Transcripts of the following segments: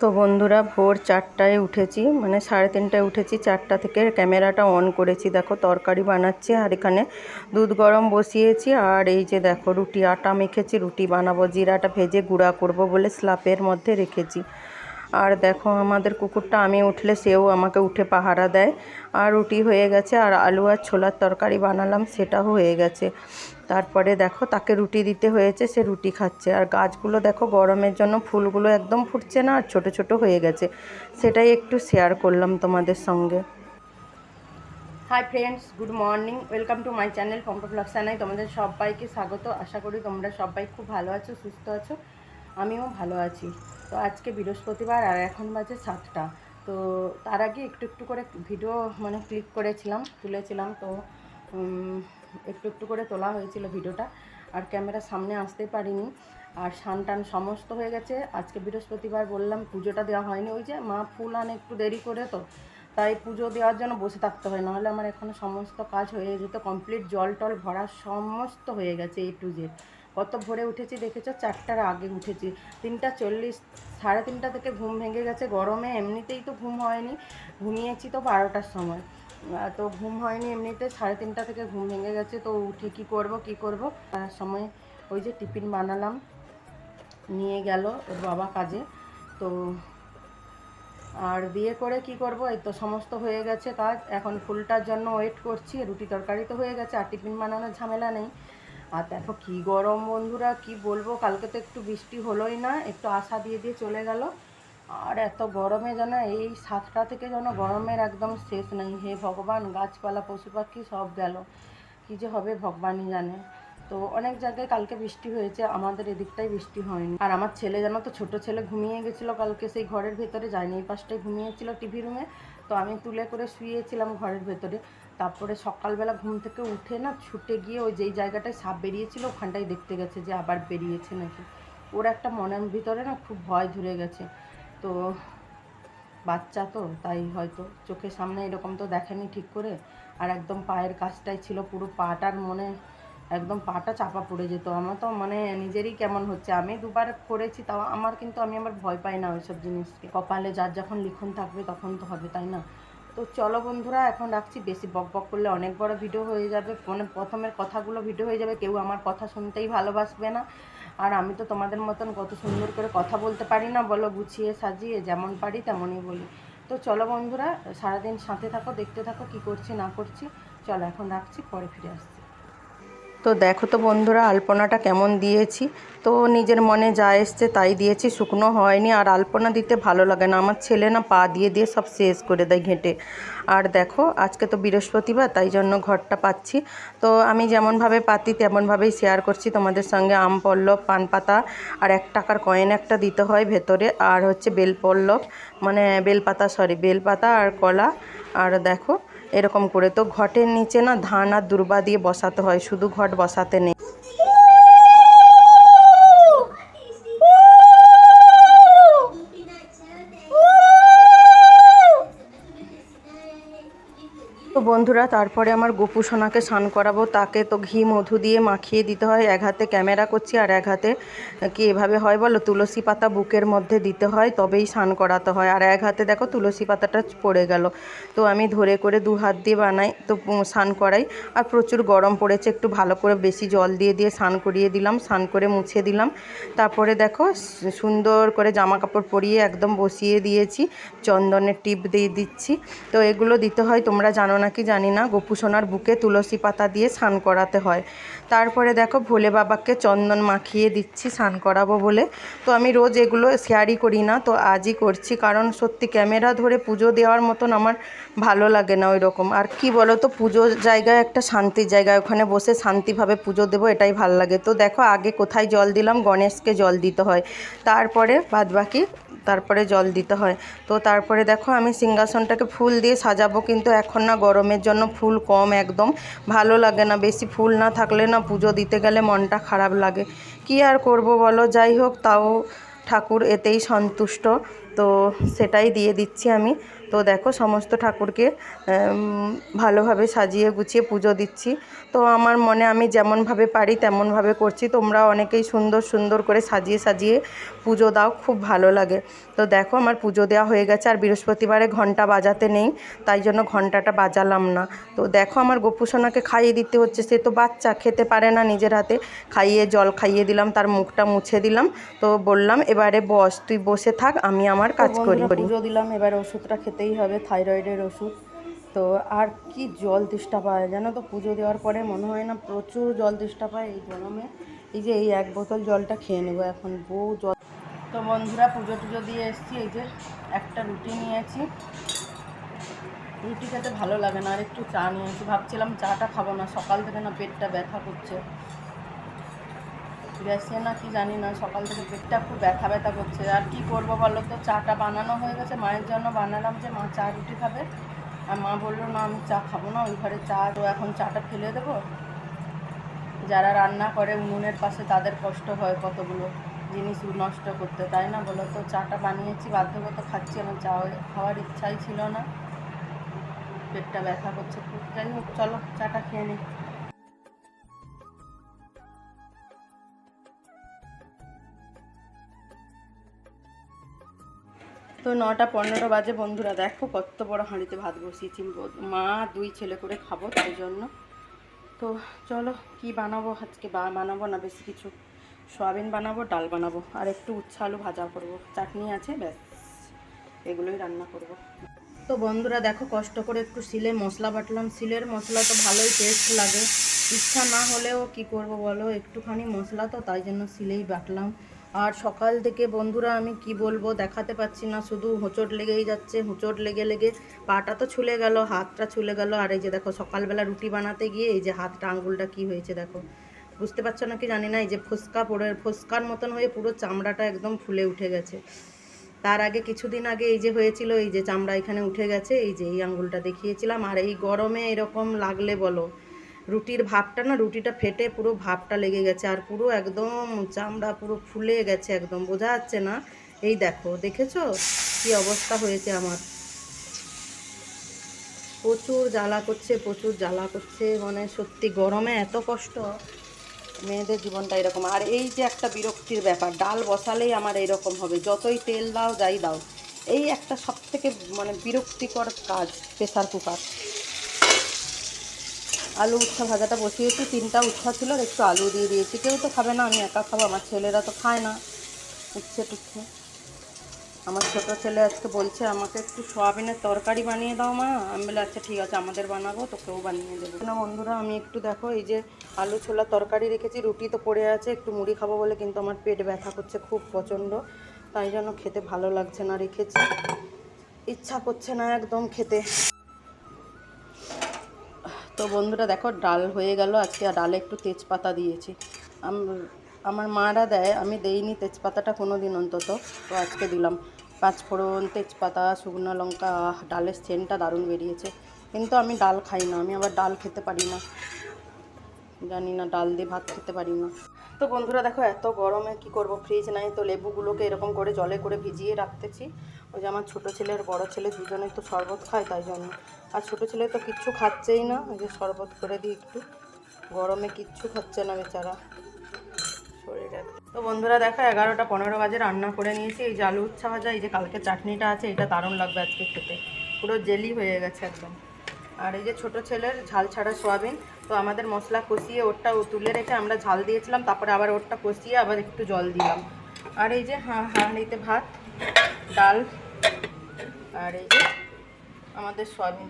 তো বন্ধুরা ভোর চারটায় উঠেছি মানে সাড়ে তিনটায় উঠেছি, চারটা থেকে ক্যামেরাটা অন করেছি। দেখো তরকারি বানাচ্ছি আর এখানে দুধ গরম বসিয়েছি আর এই যে দেখো রুটি, আটা মেখেছি, রুটি বানাবো, জিরাটা ভেজে গুঁড়া করব বলে স্লাপের মধ্যে রেখেছি। আর দেখো আমাদের কুকুরটা, আমি উঠলে সেও আমাকে উঠে পাহারা দেয়। আর রুটি হয়ে গেছে, আর আলু আর ছোলার তরকারি বানালাম, সেটাও হয়ে গেছে। তারপরে দেখো, তাকে রুটি দিতে হয়েছে, সে রুটি খাচ্ছে। আর গাছগুলো দেখো, গরমের জন্য ফুলগুলো একদম ফুটছে না, আর ছোটো ছোটো হয়ে গেছে। সেটাই একটু শেয়ার করলাম তোমাদের সঙ্গে। Hi friends good morning welcome to my channel Pompa ব্লগসানাই তোমাদের সবাইকে স্বাগত। আশা করি তোমরা সবাই খুব ভালো আছো, সুস্থ আছো। আমিও ভালো আছি। তো আজকে বৃহস্পতিবার আর এখন বাজে সাতটা। তো তার আগে একটু একটু করে ভিডিও মানে ক্লিক করেছিলাম, তুলেছিলাম তো একটু একটু করে তোলা হয়েছিল ভিডিওটা। আর ক্যামেরার সামনে আসতে পারিনি। আর সান টান সমস্ত হয়ে গেছে। আজকে বৃহস্পতিবার বললাম পুজোটা দেওয়া হয়নি। ওই যে মা ফুল আনে একটু দেরি করে তো, তাই পুজো দেওয়ার জন্য বসে থাকতে হয়। নাহলে আমার এখনও সমস্ত কাজ হয়ে যেত। কমপ্লিট জল টল ভরা সমস্ত হয়ে গেছে এ টু জেড। কত ভোরে উঠেছি দেখেছ? চারটার আগে উঠেছি। তিনটা চল্লিশ, সাড়ে তিনটা থেকে ঘুম ভেঙে গেছে। গরমে এমনিতেই তো ঘুম হয়নি। ঘুমিয়েছি তো বারোটার সময়। তো ঘুম হয়নি এমনিতে, সাড়ে তিনটা থেকে ঘুম ভেঙে গেছে। তো উঠে কি করব কি করব? তার সময় ওই যে টিফিন বানালাম। নিয়ে গেল ওর বাবা কাজে। তো আর বিয়ে করে কি করব? এই তো সমস্ত হয়ে গেছে কাজ। এখন ফুলটার জন্য ওয়েট করছি। রুটি তরকারি তো হয়ে গেছে। আর টিফিন বানানোর ঝামেলা নেই। আর দেখো কি গরম বন্ধুরা, কি বলব? কালকে তো একটু বৃষ্টি হলোই না, একটু আশা দিয়ে দিয়ে চলে গেল। আর এত গরমে যেন এই সাতটা থেকে যেন গরমের একদম শেষ নেই। হে ভগবান, গাছপালা, পশু পাখি সব গেল। কী যে হবে ভগবানই জানে। তো অনেক জায়গায় কালকে বৃষ্টি হয়েছে, আমাদের এদিকটাই বৃষ্টি হয়নি। আর আমার ছেলে জানো তো ছোট ছেলে ঘুমিয়ে গেছিল কালকে, সেই ঘরের ভেতরে যায়নি, এই পাশটায় ঘুমিয়েছিল টিভি রুমে। তো আমি তুলে করে শুয়েছিলাম ঘরের ভেতরে। তারপরে সকালবেলা ঘুম থেকে উঠে না ছুটে গিয়ে ওই যেই জায়গাটায় সাপ বেরিয়েছিল, ওখানটায় দেখতে গেছে যে আবার বেরিয়েছে নাকি। ওর একটা মনের ভিতরে না খুব ভয় ধরে গেছে। তো বাচ্চা তো, তাই হয়তো চোখের সামনে এরকম তো দেখেনি ঠিক করে। আর একদম পায়ের কাছটাই ছিল পুরো পাটার মনে, একদম পাটা চাপা পড়ে যেত। আমার তো মানে নিজেরই কেমন হচ্ছে। আমি দুবার করেছি, তাও আমার কিন্তু আমি আমার ভয় পাই না ওইসব জিনিসকে। কপালে যার যখন লিখন থাকবে তখন তো হবে, তাই না? তো চলো বন্ধুরা, এখন রাখছি। বেশি বক বক করলে অনেক বড় ভিডিও হয়ে যাবে। মানে প্রথমের কথাগুলো ভিডিও হয়ে যাবে। কেউ আমার কথা শুনতেই ভালোবাসবে না। আর আমি তো তোমাদের মতন কত সুন্দর করে কথা বলতে পারি না, বলো গুছিয়ে সাজিয়ে যেমন পারি তেমনই বলি। তো চলো বন্ধুরা, সারাদিন সাথে থাকো, দেখতে থাকো, কি করছি না করছি। চলো, এখন রাখছি, পরে ফিরে আসছি। তো দেখো তো বন্ধুরা, আলপনাটা কেমন দিয়েছি। তো নিজের মনে যা এসছে তাই দিয়েছি, শুকনো হয়নি। আর আলপনা দিতে ভালো লাগে না। আমার ছেলে না পা দিয়ে দিয়ে সব শেষ করে দেয় ঘেঁটে। আর দেখো, আজকে তো বৃহস্পতিবার, তাই জন্য ঘরটা পাচ্ছি। তো আমি যেমনভাবে পাতি, তেমনভাবেই শেয়ার করছি। তোমাদের সঙ্গে আম পল্লব, পান পাতা আর এক টাকার কয়েন একটা দিতে হয় ভেতরে। আর হচ্ছে বেল পল্লব মানে বেলপাতা সরি বেলপাতা আর কলা। আর দেখো এরকম করে। তো ঘটের নিচে না ধান আর দুর্বা দিয়ে বসাতে হয়, শুধু ঘট বসাতে নেই। বন্ধুরা, তারপরে আমার গোপু সোনাকে স্নান করাবো। তাকে তো ঘি, মধু দিয়ে মাখিয়ে দিতে হয়। এক হাতে ক্যামেরা করছি আর এক হাতে কি এভাবে হয় বলো? তুলসী পাতা বুকের মধ্যে দিতে হয়, তবেই স্নান করাতে হয়। আর এক হাতে দেখো তুলসী পাতাটা পড়ে গেল। তো আমি ধরে করে দু হাত দিয়ে বানাই, তো স্নান করাই। আর প্রচুর গরম পড়েছে, একটু ভালো করে বেশি জল দিয়ে দিয়ে স্নান করিয়ে দিলাম, স্নান করে মুছে দিলাম। তারপরে দেখো সুন্দর করে জামা কাপড় পরিয়ে একদম বসিয়ে দিয়েছি, চন্দনের টিপ দিয়ে দিচ্ছি। তো এগুলো দিতে হয়, তোমরা জানো নাকি? জানি না, গোপু সোনার বুকে তুলসী পাতা দিয়ে স্নান করাতে হয়। তারপরে দেখো ভোলে বাবাকে চন্দন মাখিয়ে দিচ্ছি, স্নান করাবো বলে। তো আমি রোজ এগুলো শেয়ারই করি না, তো আজই করছি। কারণ সত্যি ক্যামেরা ধরে পুজো দেওয়ার মতন আমার ভালো লাগে না ওই রকম আর কি বলো তো পুজোর জায়গায় একটা শান্তির জায়গা ওখানে বসে শান্তিভাবে পুজো দেবো, এটাই ভালো লাগে। তো দেখো আগে কোথায় জল দিলাম, গণেশকে জল দিতে হয়। তারপরে বাদবাকি তারপরে জল দিতে হয়। তো তারপরে দেখো আমি সিংহাসনটাকে ফুল দিয়ে সাজাবো, কিন্তু এখন না গরমের জন্য ফুল কম একদম। ভালো লাগে না, বেশি ফুল না থাকলে না পুজো দিতে গেলে মনটা খারাপ লাগে। কি আর করব বলো? যাই হোক, তাও ঠাকুর এতেই সন্তুষ্ট। তো সেটাই দিয়ে দিচ্ছি আমি। তো দেখো সমস্ত ঠাকুরকে ভালোভাবে সাজিয়ে গুছিয়ে পুজো দিচ্ছি। তো আমার মনে আমি যেমনভাবে পারি তেমনভাবে করছি। তোমরা অনেকেই সুন্দর সুন্দর করে সাজিয়ে সাজিয়ে পুজো দাও খুব ভালো লাগে। তো দেখো আমার পুজো দেওয়া হয়ে গেছে আর বৃহস্পতিবারে ঘণ্টা বাজাতে নেই তাই জন্য ঘন্টাটা বাজালাম না। তো দেখো আমার গোপুসোনাকে খাইয়ে দিতে হচ্ছে সে তো বাচ্চা খেতে পারে না নিজের হাতে। খাইয়ে জল খাইয়ে দিলাম তার মুখটা মুছে দিলাম। তো বললাম এবারে বস তুই বসে থাক আমি আমার কাজ করি পুজো দিলাম এবারে ওষুধটা খেতেই হবে থাইরয়েডের ওষুধ। তো আর কি জল তেষ্টা পায় জানো তো? পুজো দেওয়ার পরে মনে হয় না প্রচুর জল তেষ্টা পায় এই গরমে। এই যে এই এক বোতল জলটা খেয়ে নেব এখন, বউ জল তো বন্ধুরা পুজো টুজো দিয়ে এসেছি, এই যে একটা রুটি নিয়েছি। রুটি খেতে ভালো লাগে না, আর একটু চা নিয়েছি। ভাবছিলাম চাটা খাব না, সকাল থেকে না পেটটা ব্যথা করছে। গ্যাসে না কি জানি না, সকাল থেকে পেটটা খুব ব্যথা ব্যথা করছে। আর কি করব বলো তো? চাটা বানানো হয়ে গেছে, মায়ের জন্য বানালাম যে মা চা রুটি খাবে। আর মা বলল, না, আমি চা খাব না, ওই ঘরে চা তো এখন চাটা ফেলে দেবো। যারা রান্না করে উনুনের পাশে, তাদের কষ্ট হয় কতগুলো জিনিস নষ্ট করতে, তাই না বলো তো? চাটা বানিয়েছি, বাধ্যগত খাচ্ছি, আমার চা খাওয়ার ইচ্ছাই ছিল না। পেটটা ব্যথা করছে খুব। যাই হোক, চলো, চাটা খেয়ে নিই তো নটা পনেরো বাজে, বন্ধুরা, দেখো কত বড় হাঁড়িতে ভাত বসিয়েছি। মা, দুই ছেলে করে খাব, তাই জন্য। তো চলো, কি বানাবো আজকে? বা, বানাবো না, বেশি কিছু। সয়াবিন বানাবো, ডাল বানাবো, আর একটু উচ্ছে আলু ভাজা করব। চাটনি আছে, ব্যাস, এগুলোই রান্না করব। তো বন্ধুরা, দেখো কষ্ট করে একটু সিলে মশলা বাটলাম। সিলের মশলা তো ভালোই টেস্ট লাগে। ইচ্ছা না হলেও কি করব বলো? একটুখানি মশলা তো, তাই জন্য সিলেই বাটলাম। আর সকাল থেকে বন্ধুরা, আমি কি বলব, দেখাতে পাচ্ছি না, শুধু হোঁচট লেগেই যাচ্ছে, হোঁচট লেগে লেগে পাটা তো ছুলে গেল, হাতটা ছুলে গেল, আর এই যে দেখো, সকালবেলা রুটি বানাতে গিয়ে এই যে হাতটা, আঙ্গুলটা কি হয়েছে দেখো। বুঝতে পারছ না কি জানি না, এই যে ফুসকা পড়ে, ফুসকার মতন হয়ে পুরো চামড়াটা একদম ফুলে উঠে গেছে। তার আগে কিছুদিন আগে এই যে হয়েছিল, এই যে চামড়া এখানে উঠে গেছে, এই যে এই আঙ্গুলটা দেখিয়েছিলাম, আর এই গরমে এরকম লাগলে বলো রুটির ভাবটা না, রুটিটা ফেটে পুরো ভাবটা লেগে গেছে আর পুরো একদম চামড়া পুরো ফুলে গেছে একদম, বোঝা যাচ্ছে না? এই দেখো, দেখেছ? কি অবস্থা হয়েছে আমার। প্রচুর জ্বালা করছে, প্রচুর জ্বালা করছে মানে সত্যি গরমে এত কষ্ট। মেয়েদের জীবনটা এরকম। আর এই যে একটা বিরক্তির ব্যাপার, ডাল বসালেই আমার এরকম হবে। যতই তেল দাও, যাই দাও। এই একটা সব থেকে মানে বিরক্তিকর কাজ, প্রেসার কুকার। আলু উচ্ছা ভাজাটা বসিয়েছি, তিনটা উচ্ছা ছিল আর একটু আলু দিয়ে দিয়েছি। কেউ তো খাবে না, আমি একা খাব, আমার ছেলেরা তো খায় না। উচ্ছে টুচ্ছে। আমার ছোট ছেলে আজকে বলছে, আমাকে একটু সোয়াবিনের তরকারি বানিয়ে দাও মা। আমি বলে আচ্ছা ঠিক আছে, আমাদের বানাবো, তোকেও বানিয়ে দেবো। না, বন্ধুরা, আমি একটু দেখো, এই যে আলু ছোলা তরকারি রেখেছি, রুটি তো পড়ে আছে, একটু মুড়ি খাব বলে কিন্তু আমার পেট ব্যথা করছে খুব প্রচণ্ড। তাই জন্য খেতে ভালো লাগছে না, রেখেছি। ইচ্ছা করছে না একদম খেতে। তো বন্ধুরা দেখো, ডাল হয়ে গেল। আজকে আর ডালে একটু তেজপাতা দিয়েছি। আম- আমার মারা দেয়, আমি দেইনি তেজপাতাটা কোনো দিন অন্তত। তো আজকে দিলাম পাঁচফোড়ন, তেজপাতা, শুকনো লঙ্কা ডালের সেন্টটা দারুণ বেরিয়েছে। কিন্তু আমি ডাল খাই না, আমি আবার ডাল খেতে পারি না। জানি না, ডাল দিয়ে ভাত খেতে পারি না। তো বন্ধুরা দেখো, এত গরমে কি করব? ফ্রিজ নাই, তো লেবুগুলোকে এরকম করে জলে করে ভিজিয়ে রাখতেছি। ওই যে আমার ছোটো ছেলে আর বড়ো ছেলে দুজনেই তো শরবত খায় তাই জন্য। আর ছোটো ছেলে তো কিচ্ছু খাচ্ছেই না, ওই যে শরবত করে দিই একটু। গরমে কিচ্ছু খাচ্ছে না বেচারা। তো বন্ধুরা দেখো, এগারোটা পনেরো বাজে রান্না করে নিয়েছি। এই যে আলু উচ্ছা ভাজা, এই যে কালকে চাটনিটা আছে, এটা দারুণ লাগবে আজকে খেতে। পুরো জেলি হয়ে গেছে একদম। আর এই যে ছোট ছেলের ঝাল ছাড়া সোয়াবিন, তো আমাদের মশলা কষিয়ে ওরটা তুলে রেখে আমরা ঝাল দিয়েছিলাম, তারপরে আবার ওরটা কষিয়ে আবার একটু জল দিলাম। আর এই যে হাঁ, হাঁড়িতে ভাত ডাল আর এই যে আমাদের সোয়াবিন।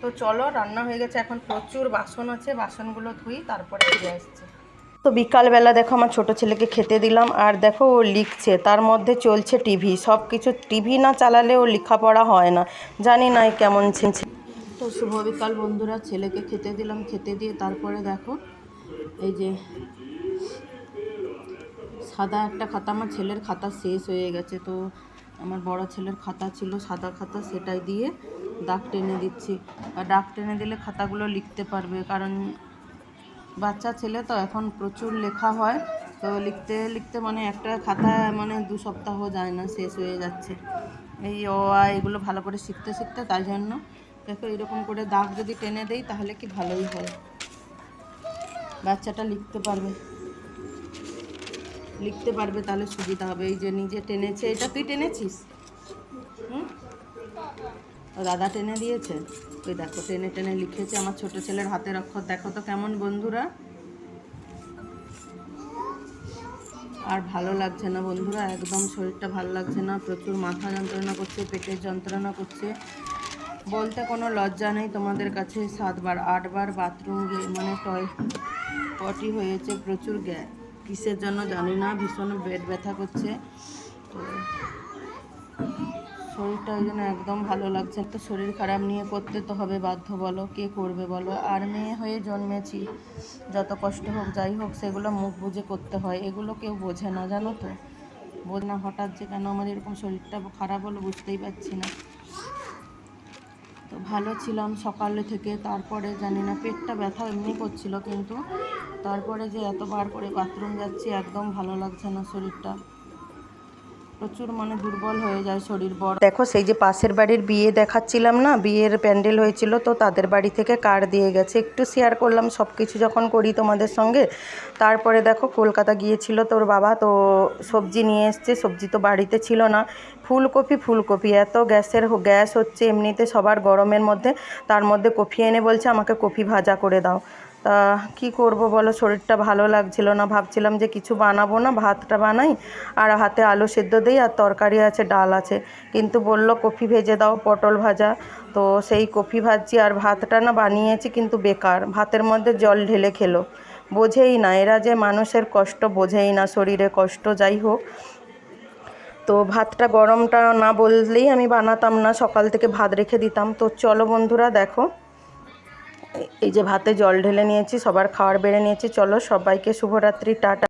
তো চলো, রান্না হয়ে গেছে। এখন প্রচুর বাসন আছে। বাসনগুলো ধুই, তারপরে ফিরে আসছে। তো বিকালবেলা দেখো, আমার ছোট ছেলেকে খেতে দিলাম। আর দেখো, ও লিখছে, তার মধ্যে চলছে টিভি। সব কিছু টিভি না চালালে ও লেখাপড়া হয় না। জানি না কেমন ছেলে। তো শুভ বিকাল বন্ধুরা, ছেলেকে খেতে দিলাম। খেতে দিয়ে তারপরে দেখো, এই যে সাদা একটা খাতা, আমার ছেলের খাতা শেষ হয়ে গেছে। তো আমার বড় ছেলের খাতা ছিল, সাদা খাতা সেটাই দিয়ে দাগ টেনে দিচ্ছি। দাগ টেনে দিলে খাতাগুলো লিখতে পারবে, কারণ বাচ্চা ছেলে তো এখন প্রচুর লেখা হয়, তো লিখতে লিখতে মানে একটা খাতা মানে দু সপ্তাহ যায় না, শেষ হয়ে যাচ্ছে। এই অ এগুলো ভালো করে শিখতে শিখতে তাই জন্য দেখো এরকম করে দাগ যদি টেনে দেই তাহলে কি ভালোই হয়। বাচ্চাটা লিখতে পারবে। লিখতে পারবে তাহলে সুবিধা হবে। এই যে নিজে টেনেছে, এটা তুই টেনেছিস? হুম? দাদা টেনে দিয়েছে। ওই দেখো, টেনে টেনে লিখেছে আমার ছোট ছেলের হাতের অক্ষর। দেখো তো কেমন বন্ধুরা। আর ভালো লাগছে না বন্ধুরা, একদম শরীরটা ভালো লাগছে না, প্রচুর মাথা যন্ত্রণা করছে, পেটের যন্ত্রণা করছে। বলতে কোনো লজ্জা নেই তোমাদের কাছে, সাতবার, আটবার বাথরুম গিয়ে মানে টয় পটি হয়েছে প্রচুর গ্যা কিসের জন্য জানি না, ভীষণ পেট ব্যথা করছে। তো শরীরটা ওই জন্য একদম ভালো লাগছে তো শরীর খারাপ নিয়ে করতে তো হবে বাধ্য, বলো। কে করবে, বলো? আর মেয়ে হয়ে জন্মেছি, যত কষ্ট হোক, যাই হোক, সেগুলো মুখ বুঝে করতে হয়। এগুলো কেউ বোঝে না, জানো তো? বোঝ না হঠাৎ যে কেন আমার এরকম শরীরটা খারাপ হলো, বুঝতেই পারছি না। তো ভালো ছিলাম সকালে থেকে, তারপরে জানি না, পেটটা ব্যথা এমনি করছিল, কিন্তু তারপরে যে এতবার করে বাথরুম যাচ্ছি, একদম ভালো লাগছে না শরীরটা। প্রচুর মানে দুর্বল হয়ে যায় শরীর বড়। দেখো, সেই যে পাশের বাড়ির বিয়ে দেখাচ্ছিলাম না, বিয়ের প্যান্ডেল হয়েছিল, তো তাদের বাড়ি থেকে কার্ড দিয়ে গেছে একটু শেয়ার করলাম সব কিছু যখন করি তোমাদের সঙ্গে। তারপরে দেখো, কলকাতা গিয়েছিল তোর বাবা, তো সবজি নিয়ে এসছে, সবজি তো বাড়িতে ছিল না। ফুলকপি ফুলকপি, এত গ্যাসের গ্যাস হচ্ছে, এমনিতে সবার গরমের মধ্যে। তার মধ্যে কফি এনে বলছে, আমাকে কফি ভাজা করে দাও। তা কি করব বলো? শরীরটা ভালো লাগছিল না। ভাবছিলাম যে কিছু বানাবো না, ভাতটা বানাই, আর হাতে আলু সেদ্ধ দিই, আর তরকারি আছে, ডাল আছে। কিন্তু বলল, কফি ভেজে দাও, পটল ভাজা। তো সেই কফি ভাজছি, আর ভাতটা না বানিয়েছি কিন্তু বেকার। ভাতের মধ্যে জল ঢেলে খেলো। বোঝেই না, এরা যে মানুষের কষ্ট বোঝেই না, শরীরে কষ্ট যাই হোক। তো ভাতটা গরমটা না বললেই আমি বানাতাম না, সকাল থেকে ভাত রেখে দিতাম। তো চলো বন্ধুরা, দেখো। এই যে ভাতে জল ঢেলে নিয়েছি সবার খাওয়ার বেড়ে নিয়েছি। চলো সবাইকে শুভরাত্রি টাটা।